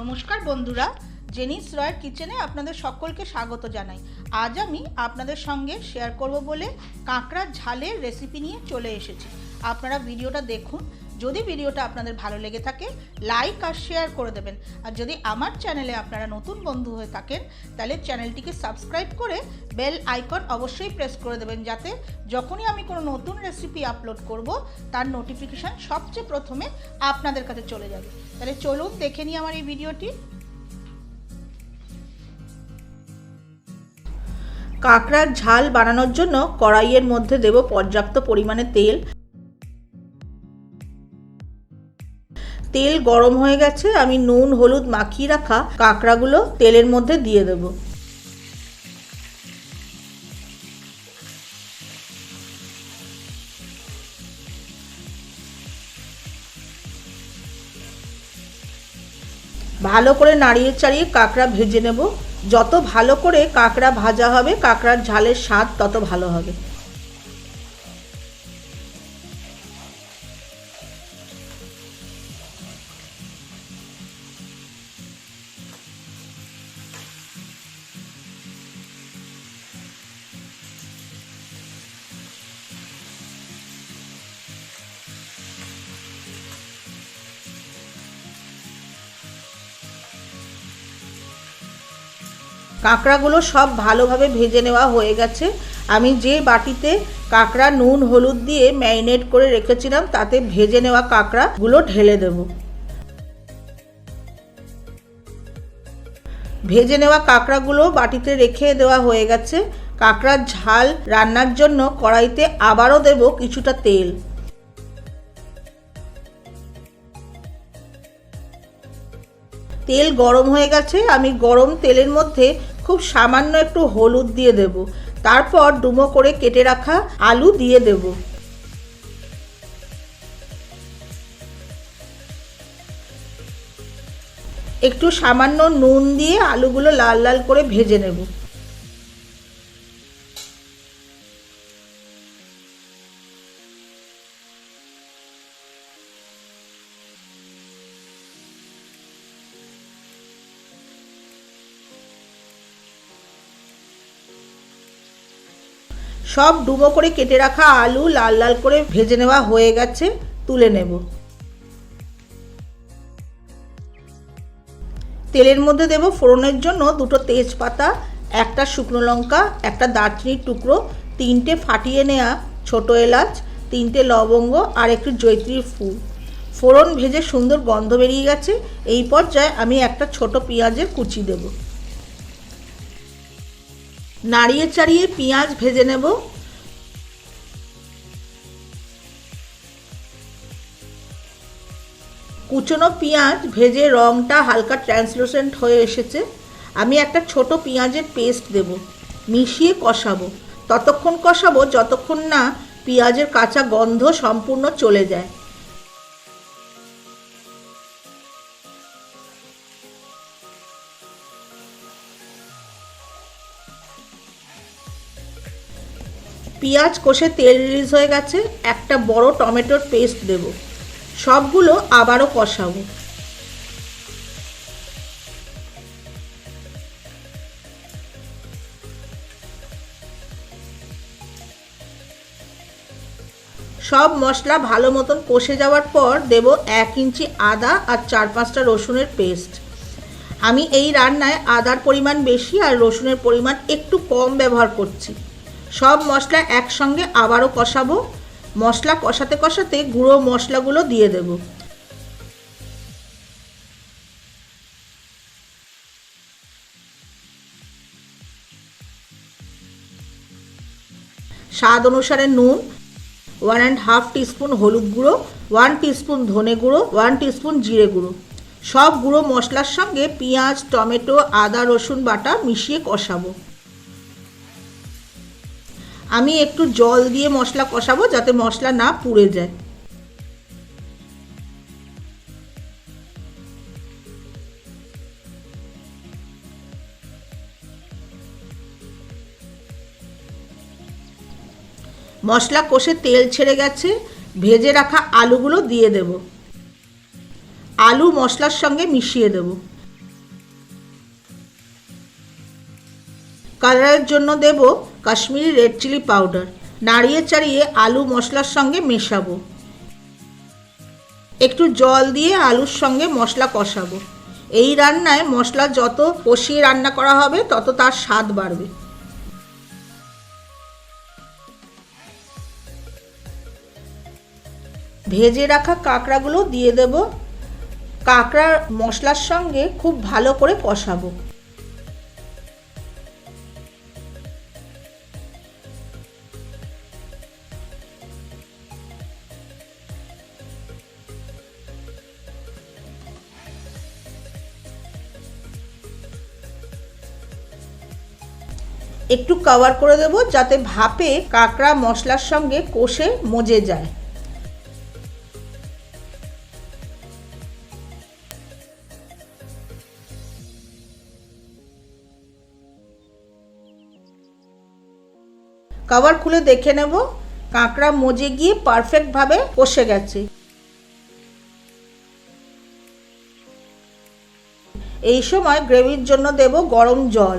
নমস্কার বন্ধুরা, জেনিস রয়ের কিচেনে আপনাদের সকলকে স্বাগত জানাই। আজ আমি আপনাদের সঙ্গে শেয়ার করব বলে কাঁকড়ার ঝালের রেসিপি নিয়ে চলে এসেছি। আপনারা ভিডিওটা দেখুন যদি ভিডিওটা আপনাদের ভালো লেগে থাকে লাইক আর শেয়ার করে দেবেন। আর যদি আমার চ্যানেলে আপনারা নতুন বন্ধু হয়ে থাকেন, তাহলে চ্যানেলটিকে সাবস্ক্রাইব করে বেল আইকন অবশ্যই প্রেস করে দেবেন, যাতে যখনই আমি কোনো নতুন রেসিপি আপলোড করব, তার নোটিফিকেশান সবচেয়ে প্রথমে আপনাদের কাছে চলে যাবে। তাহলে চলুন দেখে নিই আমার এই ভিডিওটি। কাঁকড়ার ঝাল বানানোর জন্য কড়াইয়ের মধ্যে দেব পর্যাপ্ত পরিমাণে তেল। তেল গরম হয়ে গেছে, আমি নুন, হলুদ মাখিয়ে রাখা কাঁকড়াগুলো তেলের মধ্যে দিয়ে দেব। ভালো করে নাড়িয়ে চাড়িয়ে কাঁকড়া ভেজে নেব। যত ভালো করে কাঁকড়া ভাজা হবে, কাঁকড়ার ঝালের স্বাদ তত ভালো হবে। কাঁকড়াগুলো সব ভালোভাবে ভেজে নেওয়া হয়ে গেছে। আমি যে বাটিতে কাঁকড়া, নুন, হলুদ দিয়ে ম্যারিনেট করে রেখেছিলাম, তাতে ভেজে নেওয়া কাঁকড়াগুলো ঢেলে দেব। ভেজে নেওয়া কাঁকড়াগুলো বাটিতে রেখে দেওয়া হয়ে গেছে। কাঁকড়ার ঝাল রান্নার জন্য কড়াইতে আবারও দেব কিছুটা তেল। তেল গরম হয়ে গেছে। আমি গরম তেলের মধ্যে খুব সামান্য একটু হলুদ দিয়ে দেব। তারপর ডুমো করে কেটে রাখা আলু দিয়ে দেব। একটু সামান্য নুন দিয়ে আলুগুলো লাল লাল করে ভেজে নেব। সব ডুবো করে কেটে রাখা আলু লাল লাল করে ভেজে নেওয়া হয়ে গেছে, তুলে নেব। তেলের মধ্যে দেব ফোড়নের জন্য দুটো তেজপাতা, একটা শুকনো লঙ্কা, একটা দারচিনির টুকরো, তিনটে ফাটিয়ে নেওয়া ছোটো এলাচ, তিনটে লবঙ্গ আর একটু জৈত্রীর ফুল। ফোড়ন ভেজে সুন্দর গন্ধ বেরিয়ে গেছে, এই পর্যায়ে আমি একটা ছোট পেঁয়াজের কুচি দেবো। নাড়িয়ে চাড়িয়ে পেঁয়াজ ভেজে নেব। কুচনো পেঁয়াজ ভেজে রঙটা হালকা ট্রান্সলুসেন্ট হয়ে এসেছে। আমি একটা ছোট পেঁয়াজের পেস্ট দেব, মিশিয়ে কষাবো। ততক্ষণ কষাবো যতক্ষণ না পেঁয়াজের কাঁচা গন্ধ সম্পূর্ণ চলে যায়। পেঁয়াজ কষে তেল রিলিজ হয়ে গেছে, একটা বড় টমেটোর পেস্ট দেব। সবগুলো আবারও কষাবো। সব মশলা ভালো মতন কষে যাওয়ার পর দেব এক ইঞ্চি আদা আর চার পাঁচটা রসুনের পেস্ট। আমি এই রান্নায় আদার পরিমাণ বেশি আর রসুনের পরিমাণ একটু কম ব্যবহার করছি। সব মশলা একসঙ্গে আবারও কষাবো। মশলা কষাতে কষাতে গুঁড়ো মশলাগুলো দিয়ে দেব। স্বাদ অনুসারে নুন ওয়ান অ্যান্ড হাফ টিস্পুন হলুদ গুঁড়ো ওয়ান টিস্পুন ধনে গুঁড়ো ওয়ান টিস্পুন জিরে গুঁড়ো। সব গুঁড়ো মশলার সঙ্গে পেঁয়াজ, টমেটো, আদা, রসুন বাটা মিশিয়ে কষাবো। আমি একটু জল দিয়ে মশলা কষাবো যাতে মশলা না পুড়ে যায়। মশলা কষে তেল ছেড়ে গেছে, ভেজে রাখা আলুগুলো দিয়ে দেব। আলু মশলার সঙ্গে মিশিয়ে দেব। কালারের জন্য দেব কাশ্মীরি রেড চিলি পাউডার। নাড়িয়ে চাড়িয়ে আলু মশলার সঙ্গে মেশাবো। একটু জল দিয়ে আলুর সঙ্গে মশলা কষাবো। এই রান্নায় মশলা যত কষিয়ে রান্না করা হবে, তত তার স্বাদ বাড়বে। ভেজে রাখা কাঁকড়াগুলো দিয়ে দেব। কাঁকড়ার মশলার সঙ্গে খুব ভালো করে কষাবো। একটু কভার করে দেব যাতে ভাপে কাঁকড়া মশলার সঙ্গে কষে মজে যায়। কভার খুলে দেখে নেব, কাঁকড়া মজে গিয়ে পারফেক্টভাবে কষে গেছে। এই সময় গ্রেভির জন্য দেব গরম জল।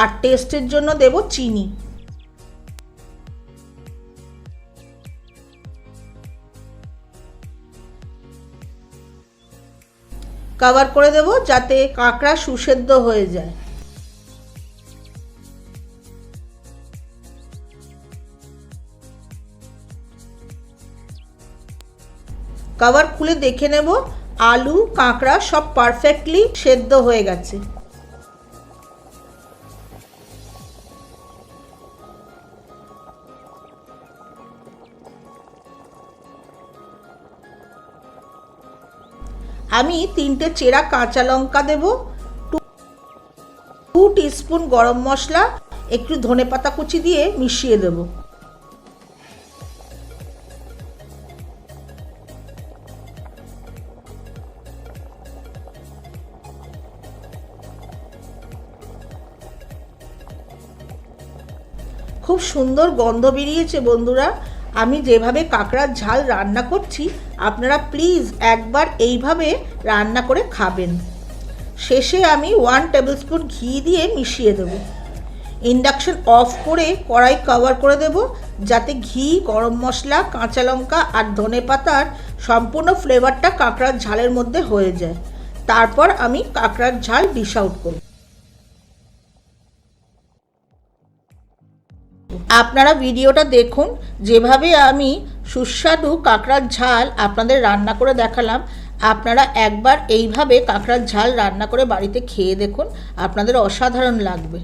আর টেস্টের জন্য দেব চিনি। কভার করে দেব যাতে কাঁকড়া সুসেদ্ধ হয়ে যায়। কভার খুলে দেখে নেব, আলু, কাঁকড়া সব পারফেক্টলি সেদ্ধ হয়ে গেছে। আমি তিনটে চেরা কাঁচা লঙ্কা দেব, টু টিস্পুন গরম মশলা, একটু ধনে পাতা কুচি দিয়ে মিশিয়ে দেব। খুব সুন্দর গন্ধ বেরিয়েছে বন্ধুরা। আমি যেভাবে কাঁকড়ার ঝাল রান্না করছি আপনারা প্লিজ একবার এইভাবে রান্না করে খাবেন। শেষে আমি ওয়ান টেবিলস্পুন ঘি দিয়ে মিশিয়ে দেবো। ইন্ডাকশন অফ করে কড়াই কভার করে দেব, যাতে ঘি, গরম মশলা, কাঁচা লঙ্কা আর ধনে পাতার সম্পূর্ণ ফ্লেভারটা কাঁকড়ার ঝালের মধ্যে হয়ে যায়। তারপর আমি কাঁকড়ার ঝাল ডিশ আউট করব। আপনারা ভিডিওটা দেখুন, যেভাবে আমি সুস্বাদু কাঁকড়ার ঝাল আপনাদের রান্না করে দেখালাম। আপনারা একবার এইভাবে কাঁকড়ার ঝাল রান্না করে বাড়িতে খেয়ে দেখুন। আপনাদের অসাধারণ লাগবে।